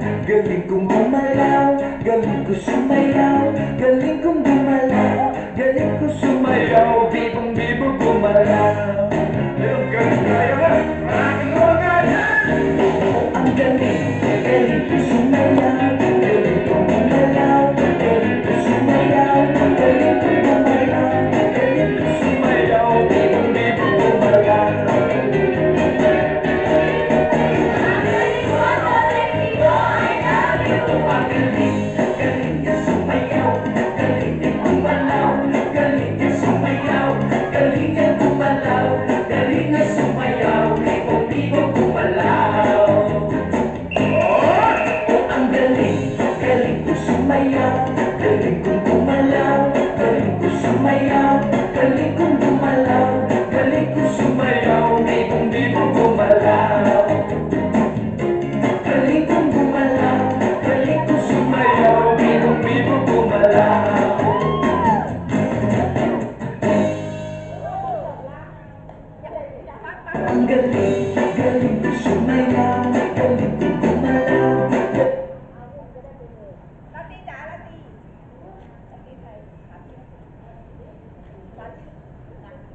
Galing kong gumalaw Galing ko sumayaw Galing kong gumalaw Galing ko sumayaw Bibong bibo gumalaw. Ah, ah, ah. Oh, ang galing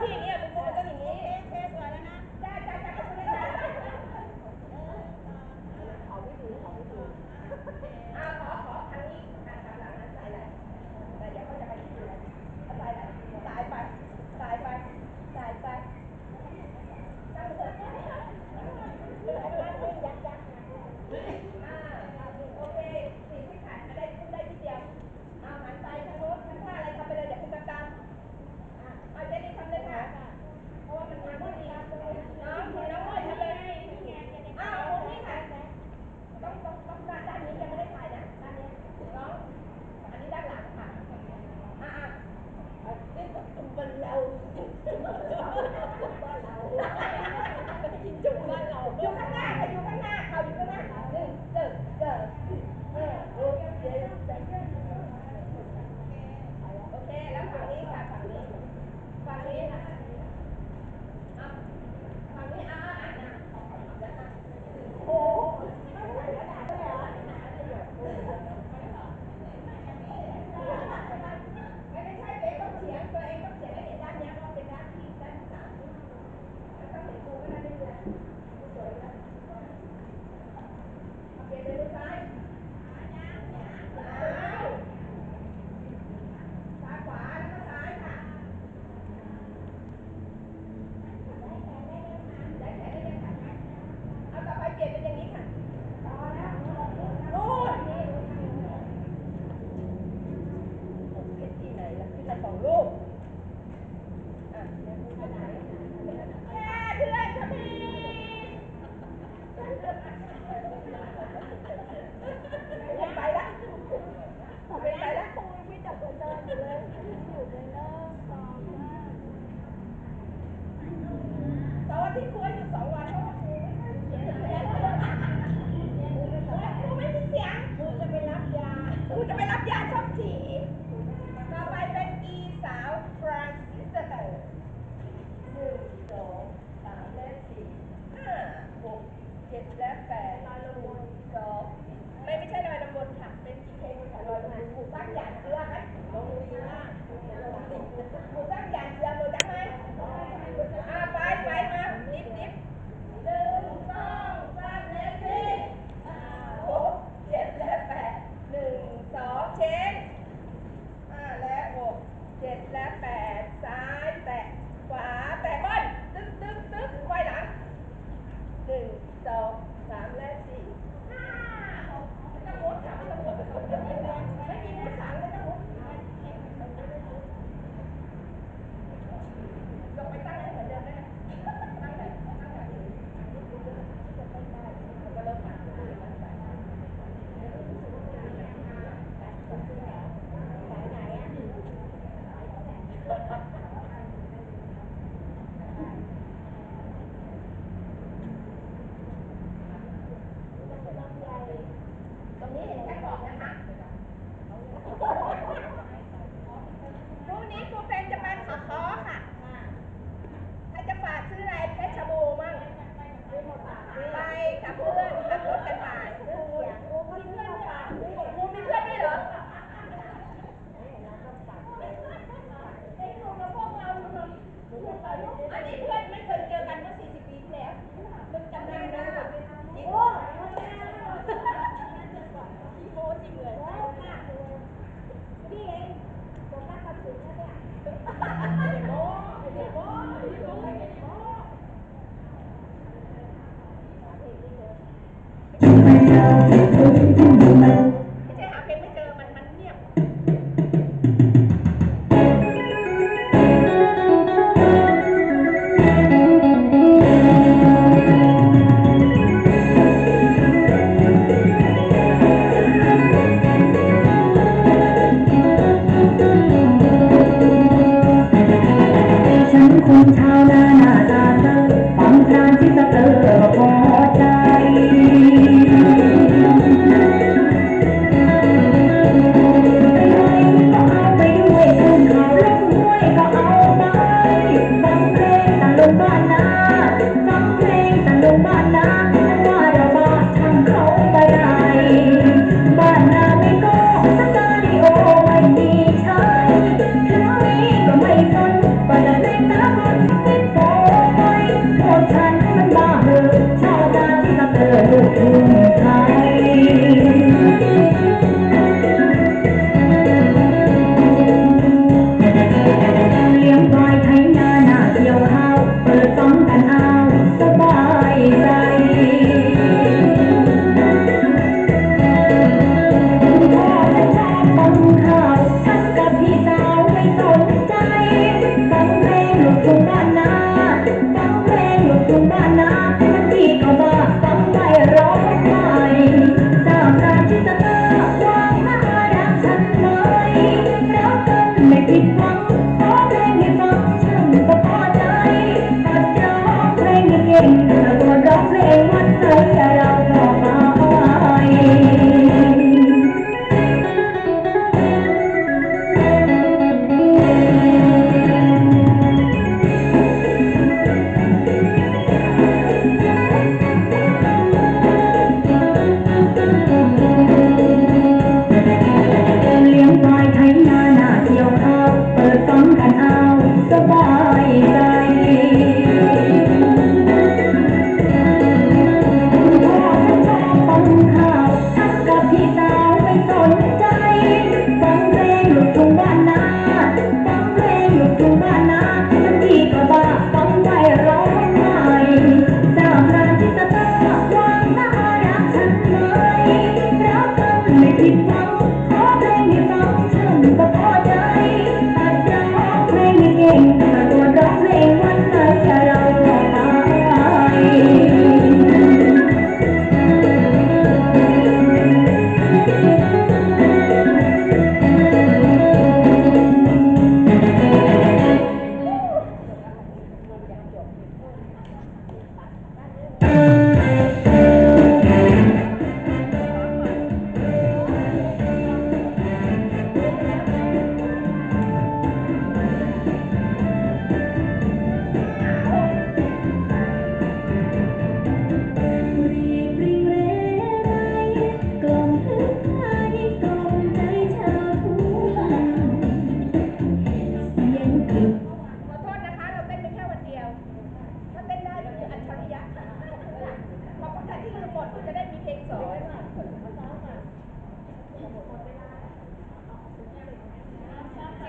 ที่อย่างเงี้ย một bác giảng chưa ấy một bác giảng chưa rồi đã mai à phải phải mà tiếp tiếp đừng con con lên đi à bốn chết là mẹ đừng xó chết à lẽ một chết là mẹ sai tẹ quả tẹ bên tức tức tức quay lại đừng xó sám là chị Gracias.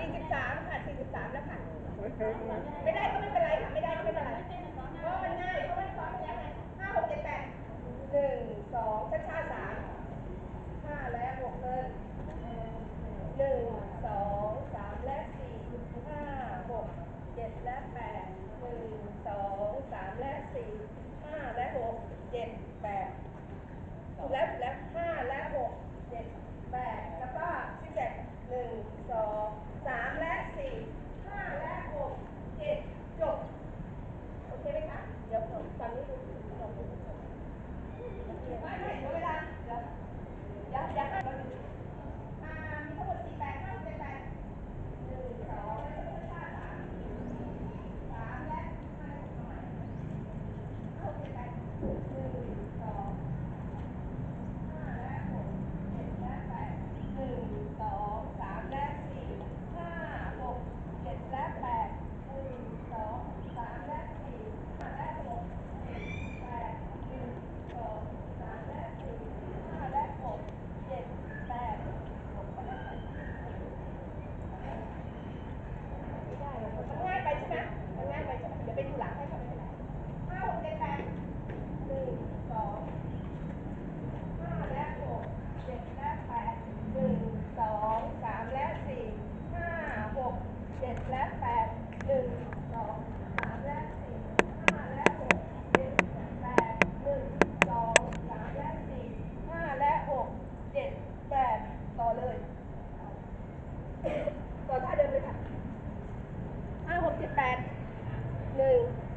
ี่สิบสามค่ะสี่สิบสามแล้วค่ะ ไม่ได้ก็ไม่เป็นไรค่ะ ไม่ได้ก็ไม่เป็นไร เพราะมันง่าย เพราะมันซ้อมไปแล้ไงห้าหกเจ็ดแปดหนึ่งสองช้าช้าสามห้าและหกเพิ่มหนึ่งสองสามและสี่ห้าหกเจ็ดและแปดหนึ่งสองสามและสี่ห้าและหกเจ็ดแปดถูกแล้วถูกแล้วห้าและหก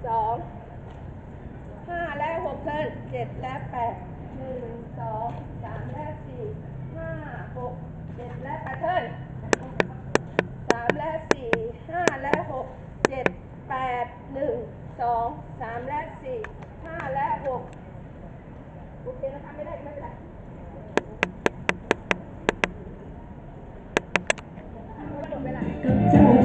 สองห้าและหกเทิร์นเจ็ดและแปดหนึ่งสองสามและสี่ห้าหกเจ็ดและแปดเทิร์นสามและสี่ห้าและหกเจ็ดแปดหนึ่งสองสามและสี่ห้าและหกโอเคนะคะไม่ได้ไม่เป็นไรกับเจ้าชู้เกลียดผู้ชา